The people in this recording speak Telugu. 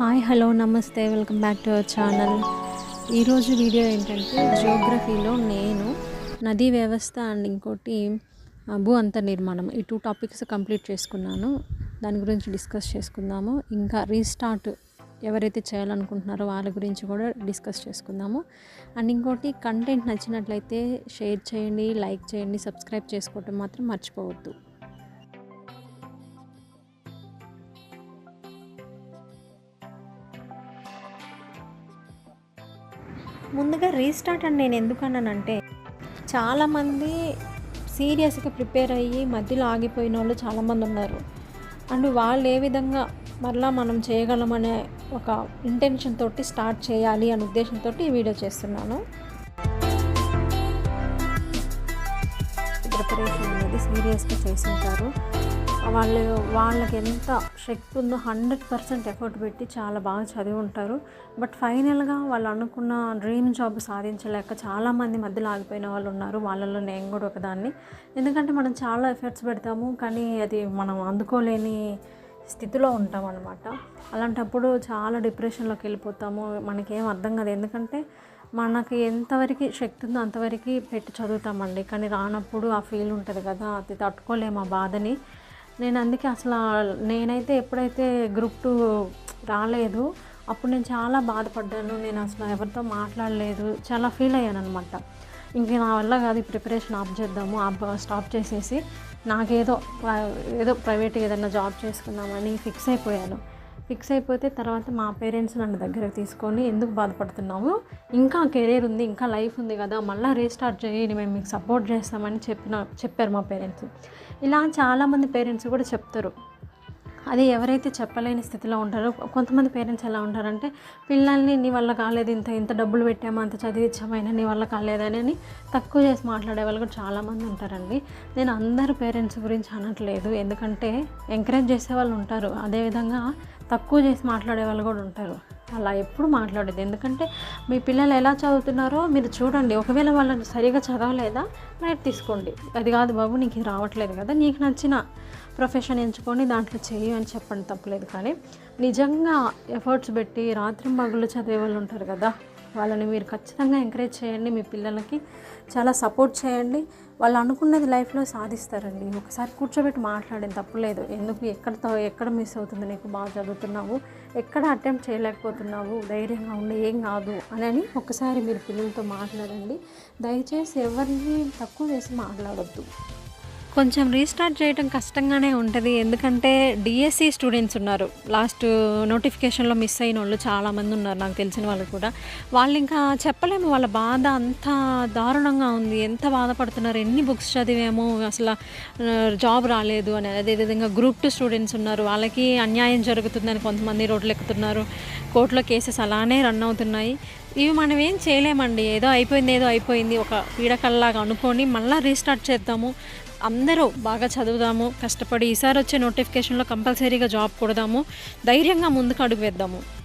Hi hello namaste welcome back to our channel. ఈరోజు వీడియో ఏంటంటే జియోగ్రఫీలో నేను నదీ వ్యవస్థ అండ్ ఇంకోటి భూ అంత నిర్మాణం ఈ టూ టాపిక్స్ కంప్లీట్ చేసుకున్నాను. దాని గురించి డిస్కస్ చేసుకుందాము. ఇంకా రీస్టార్ట్ ఎవరైతే చేయాలనుకుంటున్నారో వాళ్ళ గురించి కూడా డిస్కస్ చేసుకుందాము. అండ్ ఇంకోటి కంటెంట్ నచ్చినట్లయితే షేర్ చేయండి లైక్ చేయండి సబ్స్క్రైబ్ చేసుకోవటం మాత్రం మర్చిపోవద్దు. ముందుగా రీస్టార్ట్ అని నేను ఎందుకు అన్నానంటే చాలామంది సీరియస్గా ప్రిపేర్ అయ్యి మధ్యలో ఆగిపోయిన వాళ్ళు చాలామంది ఉన్నారు. అండ్ వాళ్ళు ఏ విధంగా మరలా మనం చేయగలమనే ఒక ఇంటెన్షన్ తోటి స్టార్ట్ చేయాలి అనే ఉద్దేశంతో ఈ వీడియో చేస్తున్నాను. ప్రిపరేషన్ అనేది సీరియస్గా చేస్తుంటారు వాళ్ళు వాళ్ళకి ఎంత శక్తి ఉందో హండ్రెడ్ పర్సెంట్ ఎఫర్ట్ పెట్టి చాలా బాగా చదివి ఉంటారు. బట్ ఫైనల్గా వాళ్ళు అనుకున్న డ్రీమ్ జాబ్ సాధించలేక చాలామంది మధ్యలో ఆగిపోయిన వాళ్ళు ఉన్నారు. వాళ్ళలో నేను కూడా ఒకదాన్ని. ఎందుకంటే మనం చాలా ఎఫర్ట్స్ పెడతాము కానీ అది మనం అందుకోలేని స్థితిలో ఉంటాం అనమాట అలాంటప్పుడు చాలా డిప్రెషన్లోకి వెళ్ళిపోతాము. మనకేం అర్థం కాదు. ఎందుకంటే మనకి ఎంతవరకు శక్తి ఉందో అంతవరకు పెట్టి చదువుతామండి. కానీ రానప్పుడు ఆ ఫీల్ ఉంటుంది కదా అది తట్టుకోలేము ఆ బాధని. నేను అందుకే అసలు నేనైతే ఎప్పుడైతే గ్రూప్ టూ రాలేదు అప్పుడు నేను చాలా బాధపడ్డాను. నేను అసలు ఎవరితో మాట్లాడలేదు. చాలా ఫీల్ అయ్యాను అనమాట ఇంక నా వల్ల కాదు ఈ ప్రిపరేషన్ ఆఫ్ చేద్దాము ఆఫ్ స్టాప్ చేసేసి నాకేదో ఏదో ప్రైవేట్గా ఏదైనా జాబ్ చేసుకుందామని ఫిక్స్ అయిపోయాను. ఫిక్స్ అయిపోతే తర్వాత మా పేరెంట్స్ నన్ను దగ్గరకు తీసుకొని ఎందుకు బాధపడుతున్నాము? ఇంకా కెరీర్ ఉంది ఇంకా లైఫ్ ఉంది కదా మళ్ళీ రీస్టార్ట్ చేయండి మేము మీకు సపోర్ట్ చేస్తామని చెప్పిన చెప్పారు మా పేరెంట్స్. ఇలా చాలామంది పేరెంట్స్ కూడా చెప్తారు. అది ఎవరైతే చెప్పలేని స్థితిలో ఉంటారో కొంతమంది పేరెంట్స్ ఎలా ఉంటారంటే పిల్లల్ని నీ వల్ల కాలేదు ఇంత ఇంత డబ్బులు పెట్టామా అంత చదివించామైనా నీ వల్ల కాలేదని అని తక్కువ చేసి మాట్లాడే వాళ్ళు కూడా చాలామంది ఉంటారండి. నేను అందరు పేరెంట్స్ గురించి అనట్లేదు. ఎందుకంటే ఎంకరేజ్ చేసే వాళ్ళు ఉంటారు. అదేవిధంగా తక్కువ చేసి మాట్లాడే వాళ్ళు కూడా ఉంటారు. అలా ఎప్పుడు మాట్లాడేది ఎందుకంటే మీ పిల్లలు ఎలా చదువుతున్నారో మీరు చూడండి. ఒకవేళ వాళ్ళని సరిగా చదవలేదా? రైట్ తీసుకోండి. అది కాదు బాబు నీకు రావట్లేదు కదా. నీకు నచ్చిన ప్రొఫెషన్ ఎంచుకొని దాంట్లో చెయ్యి అని చెప్పండి. తప్పలేదు కానీ నిజంగా ఎఫర్ట్స్ పెట్టి రాత్రి మగుళ్ళు చదివే వాళ్ళు ఉంటారు కదా. వాళ్ళని మీరు ఖచ్చితంగా ఎంకరేజ్ చేయండి. మీ పిల్లలకి చాలా సపోర్ట్ చేయండి. వాళ్ళు అనుకున్నది లైఫ్లో సాధిస్తారండి. ఒకసారి కూర్చోబెట్టి మాట్లాడేది తప్పులేదు ఎందుకు? ఎక్కడతో ఎక్కడ మిస్ అవుతుంది నీకు? బాగా చదువుతున్నావు. ఎక్కడ అటెంప్ట్ చేయలేకపోతున్నావు? ధైర్యంగా ఉండి ఏం కాదు అని ఒకసారి మీరు పిల్లలతో మాట్లాడండి. దయచేసి ఎవరిని తక్కువ చేసి మాట్లాడొద్దు. కొంచెం రీస్టార్ట్ చేయడం కష్టంగానే ఉంటుంది. ఎందుకంటే డిఎస్సి స్టూడెంట్స్ ఉన్నారు. లాస్ట్ నోటిఫికేషన్లో మిస్ అయిన వాళ్ళు చాలామంది ఉన్నారు. నాకు తెలిసిన వాళ్ళు కూడా. వాళ్ళు ఇంకా చెప్పలేము. వాళ్ళ బాధ అంత దారుణంగా ఉంది. ఎంత బాధపడుతున్నారు? ఎన్ని బుక్స్ చదివాము? అసలు జాబ్ రాలేదు అని. అదేవిధంగా గ్రూప్ టూ స్టూడెంట్స్ ఉన్నారు. వాళ్ళకి అన్యాయం జరుగుతుందని కొంతమంది రోడ్లు ఎక్కుతున్నారు కోర్టులో కేసెస్ అలానే రన్ అవుతున్నాయి. ఇవి మనం ఏం చేయలేమండి. ఏదో అయిపోయింది ఏదో అయిపోయింది. ఒక పీడకల్లాగా అనుకొని మళ్ళీ రీస్టార్ట్ చేద్దాము. అందరూ బాగా చదువుదాము. కష్టపడి ఈసారి వచ్చే నోటిఫికేషన్లో కంపల్సరీగా జాబ్ కొడదాము. ధైర్యంగా ముందుకు అడుగు వేద్దాము.